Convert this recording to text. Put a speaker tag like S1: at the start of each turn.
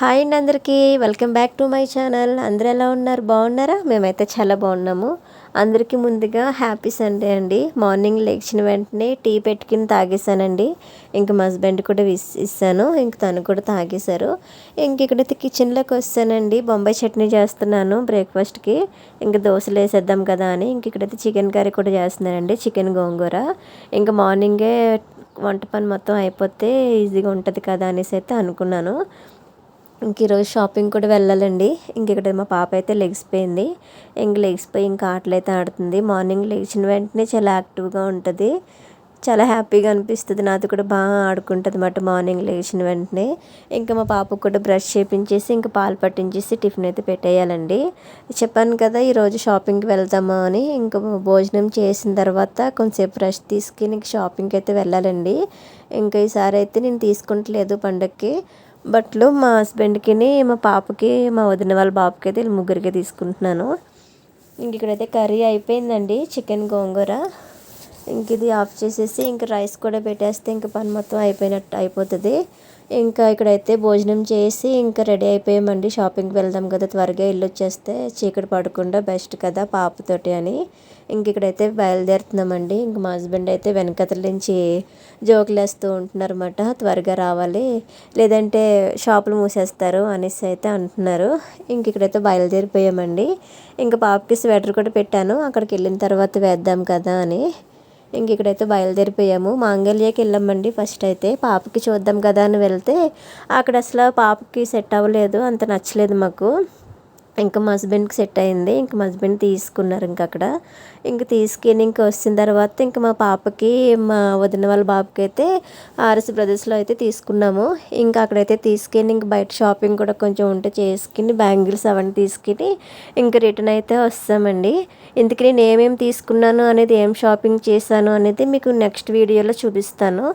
S1: Hi అండి అందరికీ. Welcome back to my channel. అందరూ ఎలా ఉన్నారు? బాగున్నారా? మేమైతే చాలా బాగున్నాము. అందరికీ ముందుగా హ్యాపీ సండే అండి. మార్నింగ్ లేచిన వెంటనే టీ పెట్టుకుని తాగేసానండి ఇంక మా హస్బెండ్ కూడా ఇస్తాను. ఇంక తను కూడా తాగేశారు. ఇంక ఇక్కడైతే కిచెన్లోకి వస్తానండి. బొంబాయి చట్నీ చేస్తున్నాను బ్రేక్ఫాస్ట్కి. ఇంక దోశలు వేసేద్దాం కదా అని. ఇంక ఇక్కడైతే చికెన్ కర్రీ కూడా చేస్తున్నానండి. చికెన్ గోంగూర. ఇంకా మార్నింగే వంట పని మొత్తం అయిపోతే ఈజీగా ఉంటుంది కదా అనేసి అయితే అనుకున్నాను. ఇంక ఈరోజు షాపింగ్ కూడా వెళ్ళాలండి. ఇంక ఇక్కడ మా పాప అయితే లెగిసిపోయింది ఇంక లెగిసిపోయి ఇంకా ఆటలు అయితే ఆడుతుంది. మార్నింగ్ లేచిన వెంటనే చాలా యాక్టివ్గా ఉంటుంది. చాలా హ్యాపీగా అనిపిస్తుంది. నాతో కూడా బాగా ఆడుకుంటుంది అన్నమాట మార్నింగ్ లేచిన వెంటనే. ఇంకా మా పాపకు కూడా బ్రష్ చేపించేసి ఇంకా పాలు పట్టించేసి టిఫిన్ అయితే పెట్టేయాలండి. చెప్పాను కదా ఈరోజు షాపింగ్కి వెళ్తాము అని. ఇంకా భోజనం చేసిన తర్వాత కొంచెంసేపు బ్రష్ తీసుకుని ఇంక షాపింగ్కి అయితే వెళ్ళాలండి. ఇంకా ఈసారి అయితే నేను తీసుకుంటలేదు పండగకి బట్టలు మా హస్బెండ్కి మా పాపకి మా వదిన వాళ్ళ బాబుకి అయితే వీళ్ళు ముగ్గురికి తీసుకుంటున్నాను. ఇంక ఇక్కడైతే కర్రీ అయిపోయిందండి చికెన్ గోంగూర. ఇంక ఇది ఆఫ్ చేసేసి ఇంక రైస్ కూడా పెట్టేస్తే ఇంక పని మొత్తం అయిపోయినట్టు అయిపోతుంది. ఇంకా ఇక్కడైతే భోజనం చేసి ఇంకా రెడీ అయిపోయామండి. షాపింగ్కి వెళ్దాం కదా త్వరగా ఇల్లు వచ్చేస్తే చీకటి పడకుండా బెస్ట్ కదా పాపతోటి అని. ఇంక ఇక్కడైతే బయలుదేరుతున్నామండి. ఇంక మా హస్బెండ్ అయితే వెనకతల నుంచి జోకులు వేస్తూ ఉంటున్నారు త్వరగా రావాలి లేదంటే షాపులు మూసేస్తారు అనేసి అయితే అంటున్నారు. ఇంక ఇక్కడైతే బయలుదేరిపోయామండి. ఇంకా పాపకి స్వెటర్ కూడా పెట్టాను. అక్కడికి వెళ్ళిన తర్వాత వేద్దాం కదా అని. ఇంక ఇక్కడైతే బయలుదేరిపోయాము. మాంగళ్యకి వెళ్ళామండి ఫస్ట్ అయితే. పాపకి చూద్దాం కదా అని వెళ్తే అక్కడ అసలు పాపకి సెట్ అవ్వలేదు. అంత నచ్చలేదు మాకు. ఇంకా మా హస్బెండ్కి సెట్ అయింది. ఇంకా మా హస్బెండ్ తీసుకున్నారు ఇంకా అక్కడ. ఇంక తీసుకుని ఇంక వచ్చిన తర్వాత ఇంకా మా పాపకి మా వదిన వాళ్ళ బాబుకి అయితే ఆర్ఎస్ బ్రదర్స్లో అయితే తీసుకున్నాము. ఇంకా అక్కడైతే తీసుకుని ఇంక బయట షాపింగ్ కూడా కొంచెం ఉంటే చేసుకుని బ్యాంగిల్స్ అవన్నీ తీసుకుని ఇంకా రిటర్న్ అయితే వస్తామండి. ఇందుకు నేను ఏమేమి తీసుకున్నాను అనేది ఏం షాపింగ్ చేశాను అనేది మీకు నెక్స్ట్ వీడియోలో చూపిస్తాను.